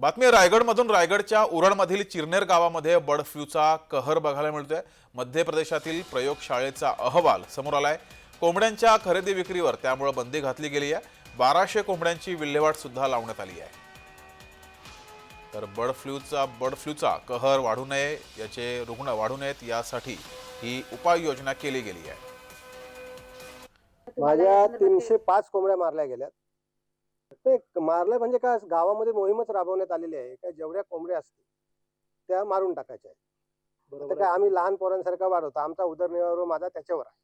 बातमी रायगडमधून रायगडच्या उरणमधील चिरनेर गावामध्ये बर्ड फ्लूचा कहर बघायला मिळतोय. मध्य प्रदेशातील प्रयोगशाळेचा अहवाल समोर आलाय. कोंबड्यांच्या खरेदी विक्रीवर त्यामुळे बंदी घातली गेली आहे. बाराशे कोंबड्यांची विल्हेवाट सुद्धा लावण्यात आली आहे. तर बर्ड फ्लूचा बर्ड फ्लूचा कहर वाढू नये याचे रुग्ण वाढू नयेत यासाठी ही उपाययोजना केली गेली आहे. माझ्या तीनशे पाच कोंबड्या मारल्या गेल्या ते मारलं म्हणजे काय गावामध्ये मोहीमच राबवण्यात आलेली आहे. का जेवढ्या कोंबड्या असतील त्या मारून टाकायच्या आहेत. आता काय आम्ही लहान पोरांसारखा वाढवतो आमचा उदरनिर्वाह माझा त्याच्यावर आहे.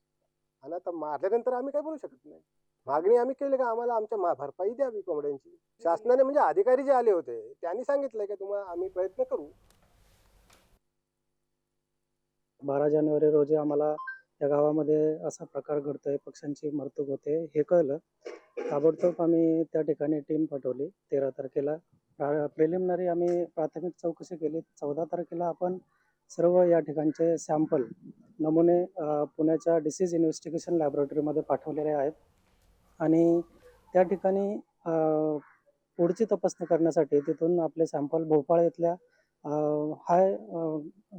आणि आता मारल्यानंतर आम्ही काय बोलू शकत नाही. मागणी आम्ही केली का आम्हाला आमच्या मा- भरपाई द्यावी कोंबड्यांची. शासनाने म्हणजे अधिकारी जे आले होते त्यांनी सांगितलंय की तुम्हाला आम्ही प्रयत्न करू. बारा जानेवारी रोजी आम्हाला या गावामध्ये असा प्रकार घडतोय पक्ष्यांची मृत्यू होते हे कळलं. ताबडतोब आम्ही त्या ठिकाणी टीम पाठवली. तेरा तारखेला प्रिलिमिनरी आम्ही प्राथमिक चौकशी केली. चौदा तारखेला आपण सर्व या ठिकाणचे सॅम्पल नमुने पुण्याच्या डिसीज इन्व्हेस्टिगेशन लॅबोरेटरीमध्ये पाठवलेले आहेत. आणि त्या ठिकाणी पुढची तपासणी करण्यासाठी तिथून आपले सॅम्पल भोपाळ इथल्या हाय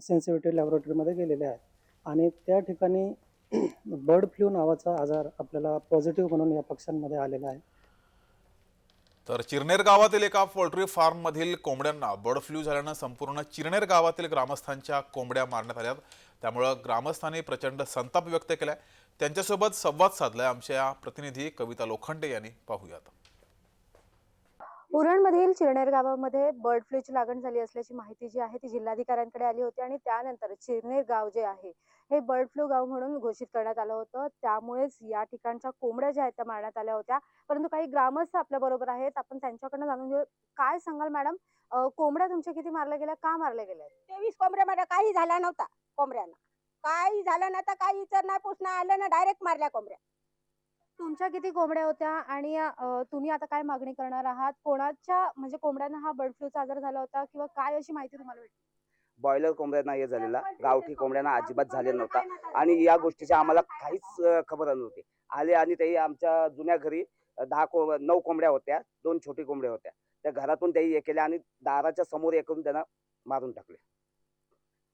सेन्सिटिव्हिटी लॅबोरेटरीमध्ये गेलेले आहेत. आणि त्या ठिकाणी बर्ड फ्लू नावाचा आजार आपल्याला पॉझिटिव्ह म्हणून या पक्ष्यांमध्ये आलेला आहे. तर चिरनेर गावातील एका पोल्ट्री फार्म मधील कोंबड्यांना बर्ड फ्लू झाल्यानं संपूर्ण चिरनेर गावातील ग्रामस्थांच्या कोंबड्या मारण्यात आल्या त्यामुळं ग्रामस्थांनी प्रचंड संताप व्यक्त केलाय. त्यांच्यासोबत संवाद साधलाय आमच्या प्रतिनिधी कविता लोखंडे यांनी. पाहूयात. उरणमधील चिरनेर गावामध्ये बर्ड फ्लूची लागण झाली असल्याची माहिती जी आहे ती जिल्हाधिकाऱ्यांकडे आली होती आणि त्यानंतर चिरनेर गाव जे आहे हे बर्ड फ्लू गाव म्हणून घोषित करण्यात आलं होतं. त्यामुळेच या ठिकाणच्या कोंबड्या ज्या आहेत त्या मारण्यात आल्या होत्या. परंतु काही ग्रामस्थ आपल्या बरोबर आहेत. आपण त्यांच्याकडनं जाणून घेऊ. काय सांगाल मॅडम? कोंबड्या तुमच्या किती मारल्या गेल्या? का मारल्या गेल्या? तेवीस कोंबड्यामध्ये काही झाला नव्हता कोंबड्यांना. काही झालं नव्हतं काही इतर नाही पुसणं आलं ना डायरेक्ट मारल्या कोंबड्या. तुमच्या किती कोंबड्या होत्या आणि तुम्ही आता काय मागणी करणार आहात? कोणाच्या म्हणजे कोंबड्यांना हा बर्ड फ्लूचा आजार झाला होता किंवा काय अशी माहिती तुम्हाला भेटली? बॉयलर कोंबड्यांना हे झालेला. गावठी कोंबड्यांना अजिबात झालेला नव्हता. आणि या गोष्टीची आम्हाला काहीच खबर नव्हती. आले आणि ते आमच्या जुन्या घरी दहा को नऊ कोंबड्या होत्या. दोन छोटी कोंबड्या होत्या. त्या घरातून त्याही हे केल्या आणि दाराच्या समोर हे करून त्यांना मारून टाकले.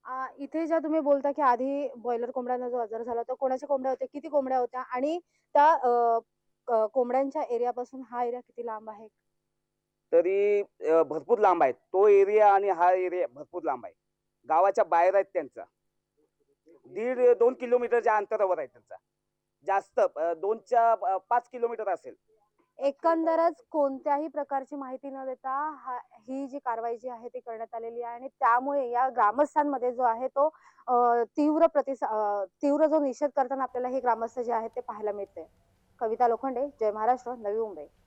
आ, इथे ज्या तुम्ही बोलता की आधी बॉयलर कोंबड्यांना जो आजार झाला होता कोणाच्या कोंबड्या होत्या किती कोंबड्या होत्या आणि त्या अ, क- कोंबड्यांच्या एरियापासून हा एरिया किती लांब आहे? तरी अं, भरपूर लांब आहे. तो एरिया आणि हा एरिया भरपूर लांब आहे. गावाच्या बाहेर आहेत त्यांचा. दीड दोन किलोमीटरच्या अंतरावर आहे त्यांचा. जास्त अं, दोनच्या अं, पाच किलोमीटर असेल. एकंदरच कोणत्याही प्रकारची माहिती न देता हा ही जी कारवाई जी आहे ती करण्यात आलेली आहे आणि त्यामुळे या ग्रामस्थांमध्ये जो आहे तो तीव्र प्रतिसा तीव्र जो निषेध करताना आपल्याला हे ग्रामस्थ जे आहेत ते पाहायला मिळते कविता लोखंडे जय महाराष्ट्र नवी मुंबई.